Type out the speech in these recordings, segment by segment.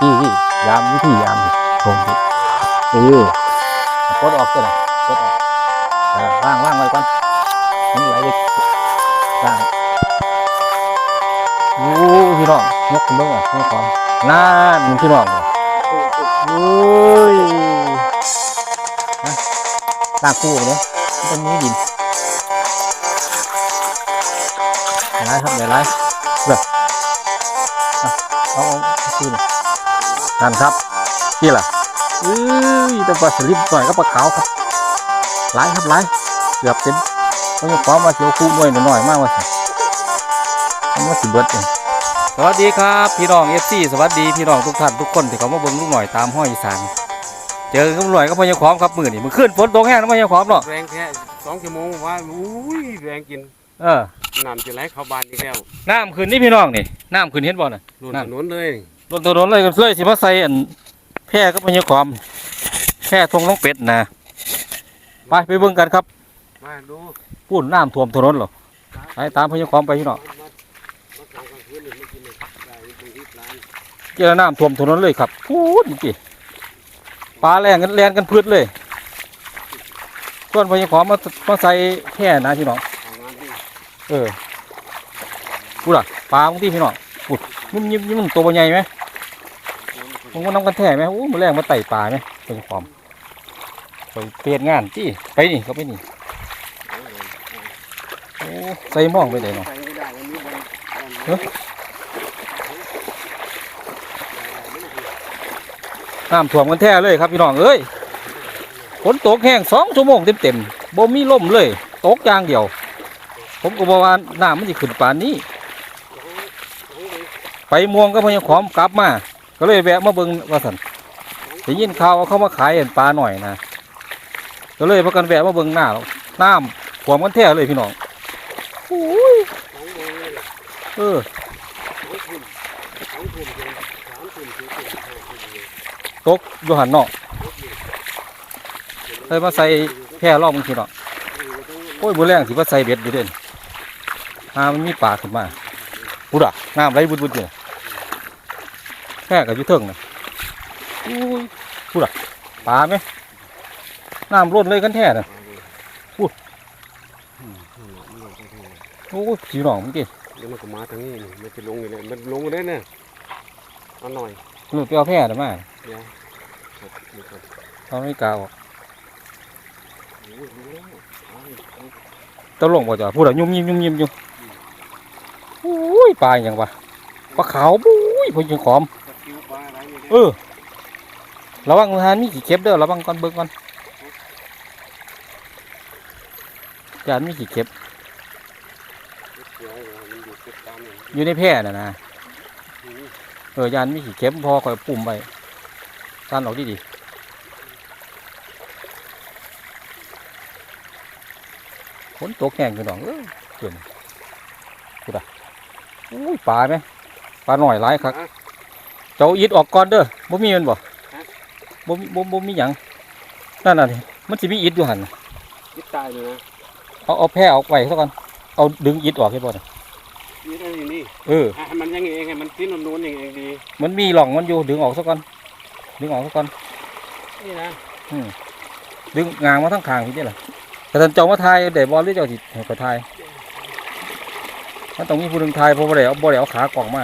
พี่พี่ยามวิธียามดิตรงดิเออกดออกตัวไหนกดออกว่างว่างไว้ก่อนมันไหลไปว่างโอ้พี่น้องยกขึ้นเบ้างอะยกของนั่นพี่น้องโอ้ยฮะล่างคู่เลยตรงนี้ดินไหลครับไหลแบบเอาเอาเอาขึ้น นั่นครับนี่ล่ะอุ้ยแตัวปลาสลิดหน่อยก็ปลาขาวครับไหลครับไหลเกือบเต็มเขาจะขอมาเสียวคู่มวยหน่อยๆมากว่าสิทำว่าสิเบิดเองสวัสดีครับ พี่น้องเอฟซีสวัสดีพี่น้องทุกท่านทุกคนที่เขามาเบิ่งลูกหน่อยตามห้อยอีสานเจอกับลูกหน่อยก็พยาขอมครับมือนี่มันขึ้นฝนตกแห้งแล้วพยาขอมเนาะแรงแค่สองชั่วโมงว่าอุ้ยแรงกิน เออน้ำจะไหลเข้าบ้านอีกแล้วน้ำขึ้นนี่พี่น้องนี่น้ำขึ้นเห็นบ่น่ะลุนนั่นถนนเลย บนถนนเลยกันเลยสิมาใส่อันแพร่ก็พยาขอมแพร่ทงน้องเป็ดนะไปไปเบิ่งกันครับมาดูพูดน้ำท่วมถนนหรอไปตามพยาขอมไปพี่น้องมามามาทำกลางคืนนี่ไม่กินเลยได้ดูที่ร้านเจอน้ำท่วมถนนเลยครับพูดจริงๆปลาแรงกันแรงกันพืชเลยส่วนพยาขอมมามาใส่แพร่นะพี่น้องเออพูดอะปลาบางที่พี่น้องพูดยิ้มยิ้มยิ้มมันตัวใหญ่ไหม มันก็น้ำกันแท้ไหมโอ้มันแรงมาไต่ปลาไหมพยาขอมไปเปลี่ยนงานจี้ไปนี่เขาไปนี่โอ้ใส่หม่องไปไหนเนาะใส่ไม่ได้วันนี้วันเอ้อน้ำท่วมกันแท้เลยครับพี่น้องเอ้ยฝนตกแห้งสองชั่วโมงเต็มเต็มๆบ่มีลมเลย ตกอย่างเดียว ผมก็บอกว่าน้ำมันจะขึ้นป่านนี้ ไปม่วงก็พยายามกลับมา ก็เลยแวะมาเบิ่งว่าสันได้ยินข่าวว่าเขามาขายเห็นปลาหน่อยนะก็เลยพากันแวะมาเบิ่งหน้าน้ำท่วมกันแท้เลยพี่น้องโอ้ยเออสองทุ่มสองทุ่มถึงสามทุ่มถึงทุ่มห้าทุ่มเลยตกอยู่หันเนาะเลยมาใส่แพร่รอบมึงพี่น้องโอ้ยบุแรงสิว่าใส่เบ็ดอยู่เด่นหามันมีปลาขึ้นมาบุดะน้ำไหลบุดบุดอยู่น่ะ แพร่กับอยู่เทิงนะอุ้ยบุดอะปลาไหมน้ำล้นเลยกันแท้น่ะโอ้ยพี่น้องเมื่อกี้เดี๋ยวมันก็มาทางนี้นี่มันจะลงอยู่เลยมันลงอยู่เลยเนี่ยเอาหน่อยหลุดไปเอาแพร่น่ะมาเดี๋ยวครับนี่ครับเขาไม่กล้าออกโอ้ยดูแล้วเอาอีกเอาอีกตะลงบ่จ้ะพูดอะยุ่มยิ้มยุ่มยิ้มอยู่อุ้ยปลาอย่างวะปลาขาวบุ้ยพอยังขอมตะ คริวปลาอะไรนี่เออระวังมือหันมีขี้เข็บเด้อระวังก่อนเบิ่งก่อนจานมีขี้เข็บเดี๋ยวมันอยู่ติดตามอย่างอยู่ในแพร่น่ะนะนี้เออยานมีขี้เข็บพอคอยปุ่มไปจานออกดีดีฝนตกแห้งกันหนองเออเกินกูด่ะอุ้ยปลาไหมปลาหน่อยหลายครับ อะ เจ้าอิดออกก่อนเด้อบ่มีแมันบ่บ่มีบ่บ่มีหยังนั่นน่ะนี่มันสิมีอิดอยู่หั่นน่ะคิดตายเลยนะเอาเอาแพร่ออกไปซะก่อนเอาดึงอิดออกให้บ่น่ะนี่ได้อย่างนี้เออให้มันอยังเองให้มันติ้นนูนๆอย่างเองดีมันมีหล่องมันอยู่ดึงออกซะก่อนดึงออกซะก่อนนี่นะดึงงางมาทั้งคางทีนี่แหละแต่ท่านเจ้ามาทายได้บอลหรือเจ้าสิให้ไปทายมันต้องมีผู้หนึ่งทายเพราะบ่ได้เอาบ่ได้เอาขากล่องมา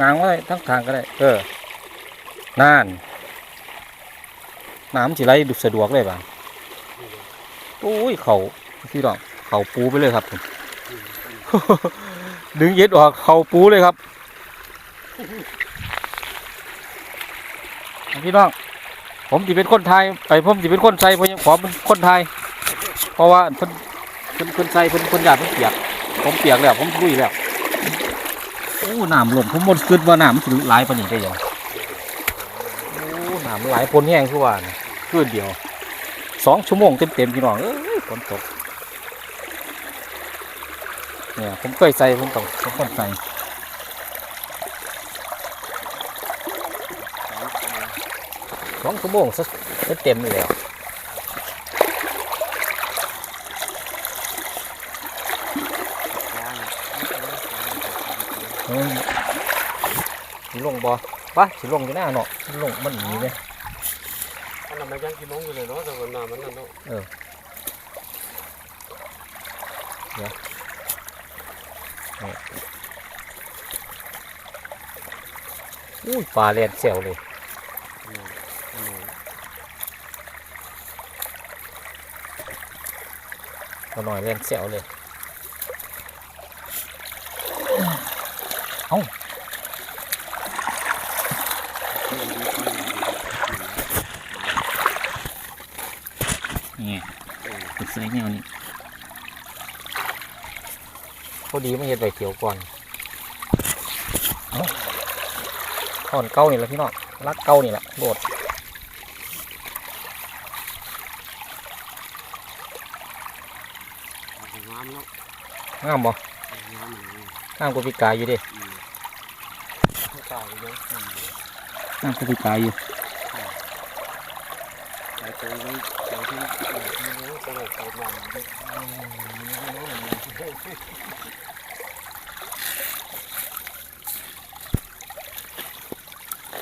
งางไว้ทั้งคางก็ได้ เออนั่นน้ำสิไหลดุสะดวกเลยบ่าโอ้ยเขาพี่น้องเขาปูไปเลยครับดึงเย็ดออกเขาปูเลยครับพี่น้องผมจะเป็นคนไทยไปผมจะเป็นคนไทยผมยังขอเป็นคนไทยเพราะว่าเพิ่นคนไทยเพิ่นคนหยาดเพิ่นเปียก ผมเปียกแล้วผมลุยแล้ว โอ้หน้ำหล่นผมหมดคิดว่าหน้ำมันสิหลายปานนี้ได้ยังโอ้หน้ำมันหลายพนแห้งคือว่าน่ะคืนเดียวสองชั่วโมงเต็มเต็มๆพี่น้องเอ้ยฝนตกเนี่ยผมเคยใส่ผมต้องผมคนใส่สองชั่วโมงซะเต็มเลยแล้ว ยาง อืม สิลงบ่ปะสิลงอยู่หน้าเนาะลงมันหนีเนี่ยอันนั้นมันยังกินลงอยู่เลยเนาะแต่วันน้ำมันนั่นเนาะเอุ้ยปลาแลนแซวเลยตัวหน่อยแลนแซวเลย นี่เป็นใส่แนวนี้พอดีไม่เห็นใบเขียวก่อนเอ้าถอนเก้านี่แหละพี่น้องรักเก้านี่แหละโดดเอาน้ำเนาะงามบ่เอาน้ำมันเลยงามกว่าปีกายอยู่เดิอืมไม่ตายเลยอืมงามกว่าปีกายอยู่ ไปตรงนี้ตรงที่ ไม่รู้ตรงไหนตรงนั้น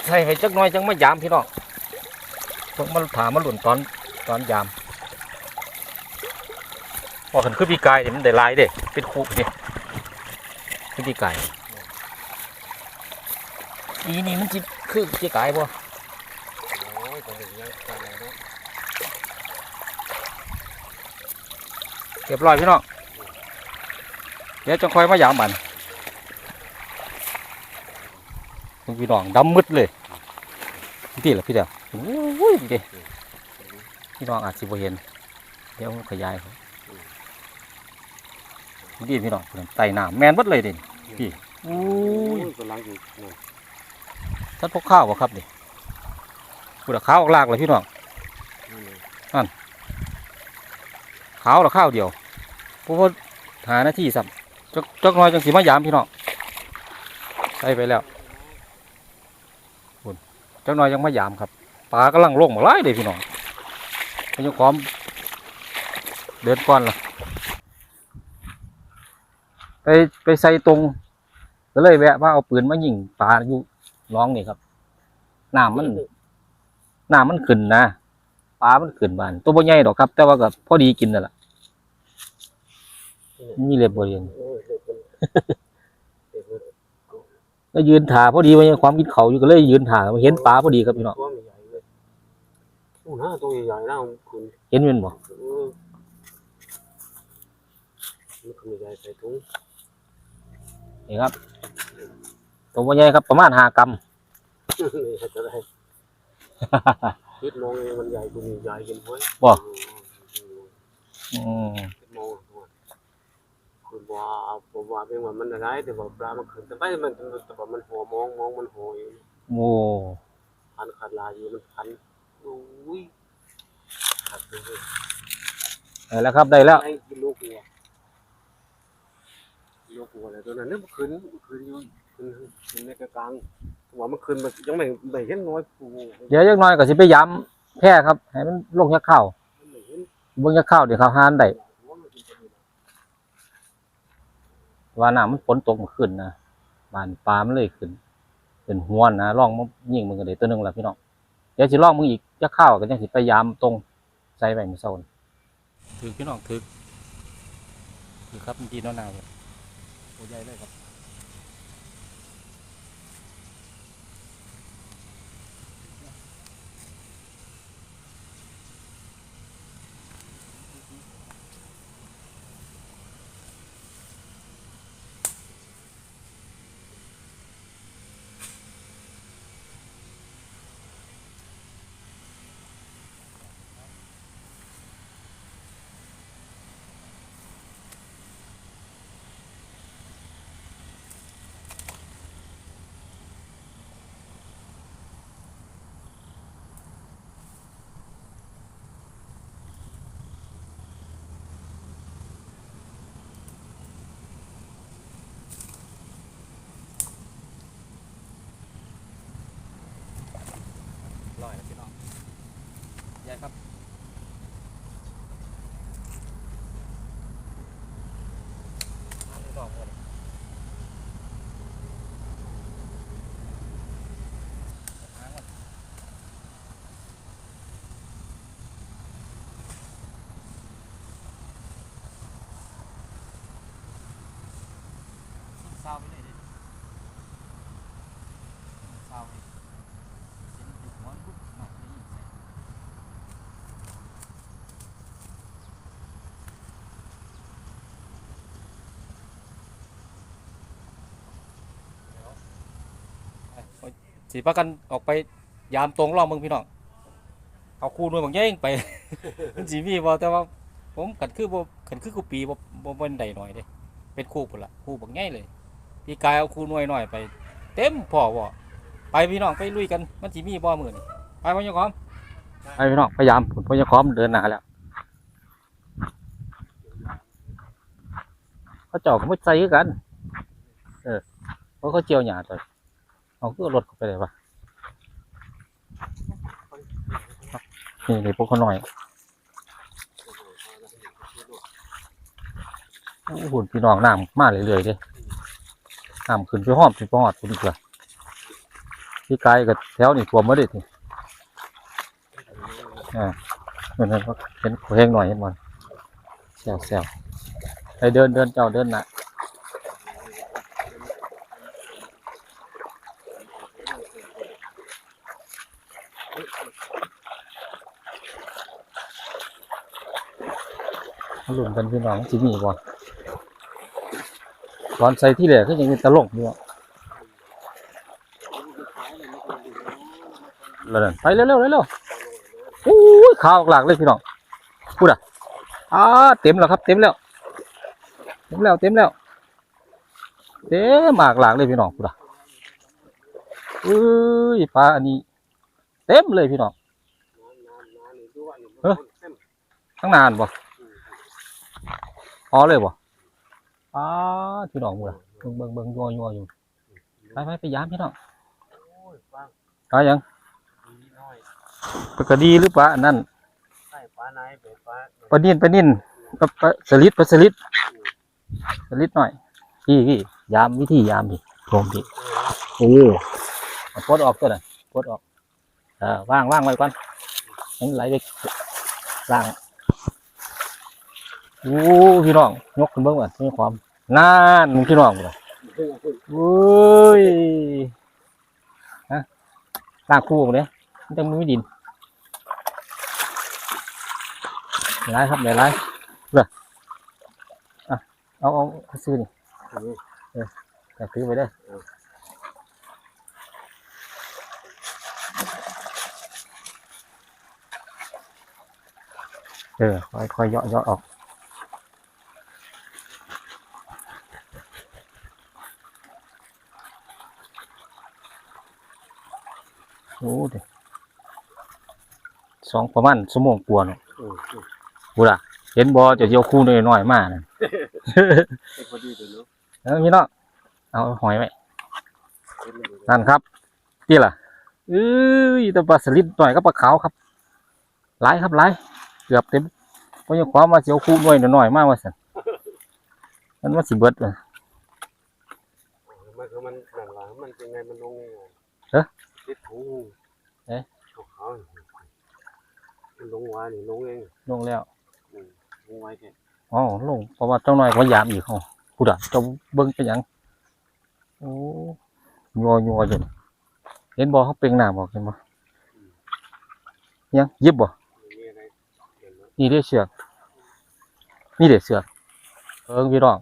ใช่ไปจักหน้อยจังไม่ยามพี่น้องต้องมาถามมาหลุนตอนตอนยามพอเห็นคือปีกายเนี่ยมันได้หลายเด้เป็นคู่นี่คือปีกายอีนี่มันจิคือปีกายบ่ โอ้ยตรงนี้ยังตายแล้วเนาะ เรียบร้อยพี่น้องเดี๋ยวจังคอยมายามบันพี่น้องดำมืดเลยพี่เหรอพี่เดียวโอ้ยดิพี่น้องอาจสิบ่เห็น เดี๋ยวขยายครับดีพี่น้องไต่น้ำแมนเบัดเลยเด่นพี่อู้ยยกำลังอยู่เนี่ยท่านพกข้าวบ่ครับนี่พูดข้าวออกลากเลยพี่น้องนี่เลย ขาวละข้าวเดียวเพราะว่าหาหน้าที่สับจกจกหน้อยจังสีมายามพี่น้องใส่ไปแล้วคุณจกหน้อยยังมายามครับปลากำลังลงมาไล่เลยพี่น้องพยายามเดินก่อนล่ะไปไปใส่ตรงก็เลยแวะว่าเอาปืนมายิงปลาอยู่น้องนี่ครับน้ำมันน้ำมันขึ้นนะปลามันขึ้นบานตัวบ่ใหญ่ดอกครับ แต่ว่าก็พอดีกินนั่นแหละ มีเล็บบริเวณเออเด็กมันเด็กมันก็ยืนถ่าพอดีว่ายังความกินเขาอยู่ก็เลยยืนถ่ามาเห็นปลาพอดีครับพี่น้องตัวใหญ่ๆเลยโอ้หน้าตัวใหญ่ๆนะคุณเห็นเป็นบ่เออมันคือใหญ่ใส่ถุงนี่ครับตัวบ่ใหญ่ครับประมาณห้ากรัมนี่จะได้คิดมองเองมันใหญ่กว่านี้ใหญ่กินไว้บ่อืม คิดมอกว่าผมว่าเป็นว่ามันอะไรแต่ว่าปลามันขึ้นแต่ไม่มันแต่ว่ามันหัวมองมองมันหัวอยู่โอ้พันขาดลายอยู่มันพันโอ้ยขาดเลยได้แล้วครับได้แล้วไอ้กินลูกหัวลูกหัวอะไรตัวนั้นเนี่ยมันขึ้นขึ้นอยู่ขึ้นขึ้นในกลางว่ามันขึ้นมันยังไม่ไม่เห็นน้อยปูเดี๋ยวจักหน้อยก็สิไปย้ำแพร่ครับให้มันลงยักข้าวมันไม่เห็นเบิ่งยักข้าเดี๋ยวเขาหานได้ หัวมันกินไปเลย ว่าน้ำมันฝนตกมาขึ้นนะบานปลามันเลยขึ้น เป็นหัวนนะลองมายิงมึงก็เด้ตัวหนึงแหละพี่น้องเดี๋ยวสิลองมึงอีกจะเข้าวก็จังสิพยายามตรงใส่ไว้มื้อเช้านี่ถือพี่น้องถือถือครับมันดีเนาะนาวโอ้ใหญ่เลยครับ ร้อยแล้วพี่น้อง ใหญ่ครับมาพี่น้องหมด เอาเห็นติดหัวปุ๊บนอกได้ยินเสียงไป สิพากันออกไปยามตรงร่องเมืองพี่น้องเอาคู่นวยบางแย่งไป มันสีมีบ่แต่ว่า ผมขันคือบ่ขันคือกูปีบ่บ่บ่เป็นใดหน่อยเด้เป็นคู่พุ่นละคู่บางแย่งเลยพี่กายเอาคู่นวยหน่อยไป เต็มพอบ่ไปพี่น้องไปลุยกันมันสิมีบ่มื้อนี้ไปพ่อยังคอมไปพี่น้องพยายามผลพ่อยังคอมเดินหน้าแล้วเขาเจ้าก็ไม่ใจกัน เออเพราะเขาเจียวหญ้าตัวเอา คือเอารถเข้าไปเลยปะนี่นี่พวกเขาหน่อยโอ้โหพี่น้องน้ำมาเรื่อยๆเด้น้ำขึ้นไปห้อมขึ้นไปหอดคุณเกือพี่กายกับแถวนี่ท่วมมาดิทีอ่าเห็นไหมเห็นแห้งหน่อยเห็นมั้ยแซวแซวไปเดินเดินเจ้าเดินนะ มาลุ้นกันพี่น้องที่มีบ่ตอนใส่ที่แหลกก็ยังเป็นตลกอยู่อะแล้วไปเร็วๆเร็วๆโอ้ยขาวหลากเลยพี่น้องพูดอะอ่าเต็มแล้วครับ เต็มแล้ว เต็มแล้วเต็มแล้วเต็มหมากหลากเลยพี่น้องพูดอะเอ้ยปลาอันนี้ เต็มเลยพี่น้องเออตั้งนานบ่ พอเลยบ่อ้าพี่น้องพูดอะเบิ่งเบิ่งเบิ่งยัวยัวอยู่ไปไปไปยามพี่น้องไปยังน้อยปกดีหรือเปล่าอันนั่นใช่ปลาไหนเป็นปลาปลานิ่นปลานิ่นกับปลาสลิดปลาสลิดสลิดหน่อยพี่พี่ยามวิธียามพี่โรงพี่โอ้เอาปลดออกตัวน่ะปลดออกเออว่างว่างไว้ก่อนให้มันไหลไปล่าง โอ้พี่น้องยกขึ้นเบิ้งก่อนมีความน่านพี่น้องเลยโอ้ยฮะลางคู่เนี่ยมันจะไม่ดินเดี๋ยวไรครับเดี๋ยวไรเบื่ออะเอาเอาซื้อนี่แต่ซื้อไปได้เออค่อยค่อยย่อๆออก อ้เดี๋ยวสองประมาณชั่วโมงกว่าเนาะกูล่ะ เห็นบอจะเจียวคู่น้อยๆมากนะพอดีเลยเนาะเออพี่น้องเอาหอยไว้นั่นครับนี่ล่ะเอ้ยแตัวปลาสลิดหน่อยก็ปลาขาวครับหลายครับหลายเกือบเต็มเพราะยังความมาเจียวคู่น้อยน้อยๆมากว่าสันมันว่าสิเบิดเลยมันคือมันนั่นว่ามันเป็นไงมันลงยังไง เอ๊ะติดถุงเอ๊ะเขามันลงวานี่ลงเองลงแล้วอืมลงไว้แค่อ๋อลงเพราะว่าเจ้าน้อยก็ยามอีกเขาพูดอะเจ้าเบิ้งเป็นหยังโอ้ยัวยัวอยู่นี่เห็นบอเขาเปล่งหน้าบอกเห็นบ่ยังยิบบ่ไม่มีอะไรเห็นไหมนี่ได้เสือกนี่เด็ดเสือกเอิงพี่น้อง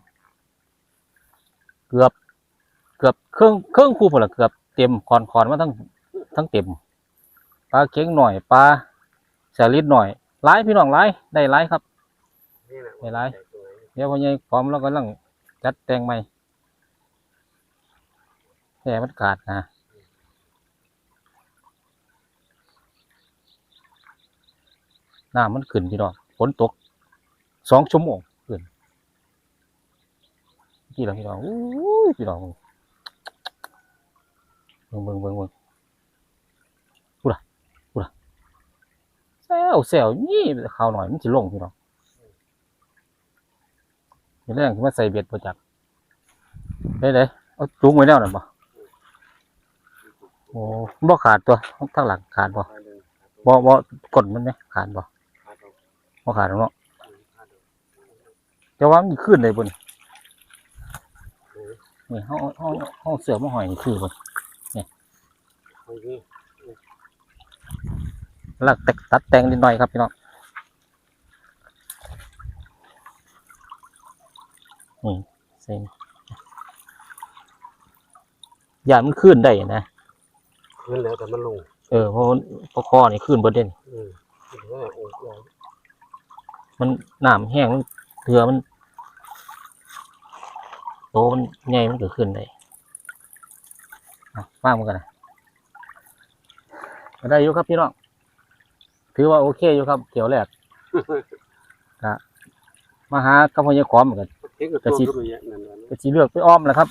เกือบ เกือบเครื่องเครื่องคู่พอละเกือบ เต็มคอนคอนมาทั้งทั้งเต็มปลาเค็งหน่อยปลาสลิดหน่อยหลายพี่น้องหลายได้หลายครับนี่แหละไม่ไรใส่ตรงไหนเดี๋ยวพอใหญ่พร้อมแล้วก็ลังจัดแต่งใหม่แห่มันขาดนะน้ำมันขึ้นพี่น้องฝนตกสองชั่วโมงขึ้นกี่แล้วพี่น้องอู้ยพี่น้องเบิ่งเบิ่งเบิ่งเบิ่งกูละกูละแซวแซวนี่ข้าวหน่อยมันจะลงพี่น้องเรื่องที่มาใส่เบ็ดประจักได้เลยเอาจุ้งไว้แล้วหนั่นบ่โอ้บ่ขาดตัวทั้งหลังขาดบ่บ่บ่กดมันไหมขาดบ่บ่ขาดหรอกเนาะจะว่ามันขึ้นเลยบนี่นี่เฮาเฮาเฮาเสือมาหอยนี่คือบ่นี่รงนี้ หลักแต่ตัดแต่งนิดหน่อยครับพี่น้องนี่เส้นอย่ามันขึ้นได้นะขึ้นแล้วแต่มันลง เออเพราะมันเพราะคอนี่ขึ้นเบดเด่นอืมขึ้นแล้วโอ้โหมันน้ำแห้งมันเถือมันโตมันใหญ่มันก็ขึ้นได้อะว่างมันกันนะก็ ได้อยู่ครับพี่น้องถือว่าโอเคอยู่ครับเกี่ยวแรกก็มาหากับพญาขอมเหมือนกันเห็นกับตัวก็ไม่เยอะนั่นนั่นก็สีเลือกไปอ้อมแหละครับ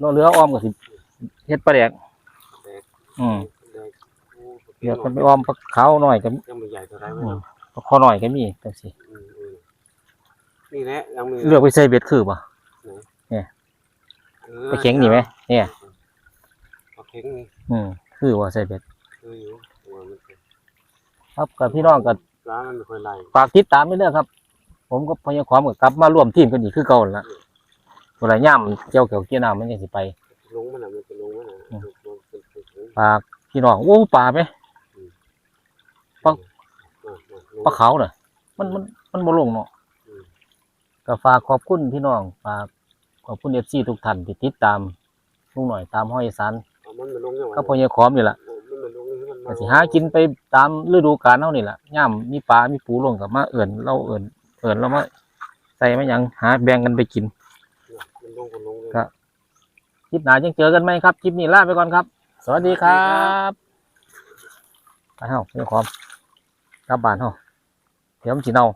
เราเหลืออ้อมก็สิเฮ็ดปลาแดกแดกอืมแดกโอ้เลือกมันไปอ้อมปลาขาวหน่อยก็ยังไม่ใหญ่เท่าไรอืไม่มรู้ปลาคอหน่อยก็มีจังซี่อืมอืมนี่แหละยังมีเลือกไปใส่เบ็ดคือป่ะไปเข็งนี่ไหมเนี่ยปลาเข็งนี่อืมคือว่าใส่เบ็ด คืออยู่หัวมันเป็นครับกับพี่น้องกับปลามันไม่ค่อยไหลฝากติดตามไปเรื่อยครับ ผมก็พยายามกับกลับมาร่วมทีมกันอีกคือเก่าแล้วเวลาย่ำเจียวเกี่ยวเกี่ยวน้ำมันยังสิไป ลงมันน่ะมันจะลงมันน่ะอืมลงลงเป็นเป็นถุงฝากพี่น้องโอ้ปลาไหมปลาอืมอืมลง ปลาเขาเน่ะ มันมันมันบ่ลงเนาะอืม ก็ฝากขอบคุณพี่น้องฝากขอบคุณเอฟซีทุกท่านที่ติดตามลุงหน่อยตามห้อยสันเอามันมาลงยังไงก็พยายามนี่แหละโอ้ ก็มาสิหากินไปตามฤดูกาลเฮานี่แหละย่ำมีปลา มีปูลงกับมาเอิ่นเราเอิ่นเอิ่นเรามาใส่มาหยังหาแบ่งกันไปกินมันลงก็ลงเลยครับคลิปหน้ายังเจอกันไหมครับ คลิปนี้ลาไปก่อนครับ สวัสดีครับไปเฮาเรื่องความกลับบ้านเฮาเดี๋ยวมันสิเน่า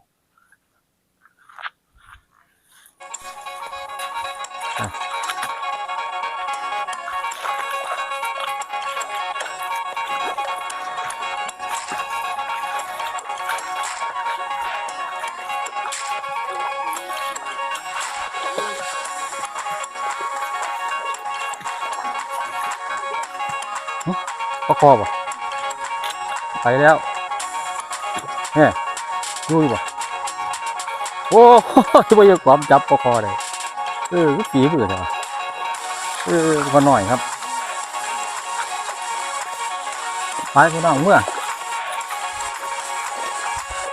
ประกอบ่ไปแล้วเนี่ยดูอยู่บ่โอ้โหที่ว่าจะความจับประคอเลยเออก็สีเบื่อเลยวะเออก็หน่อยครับไปพี่น้องเมื่อ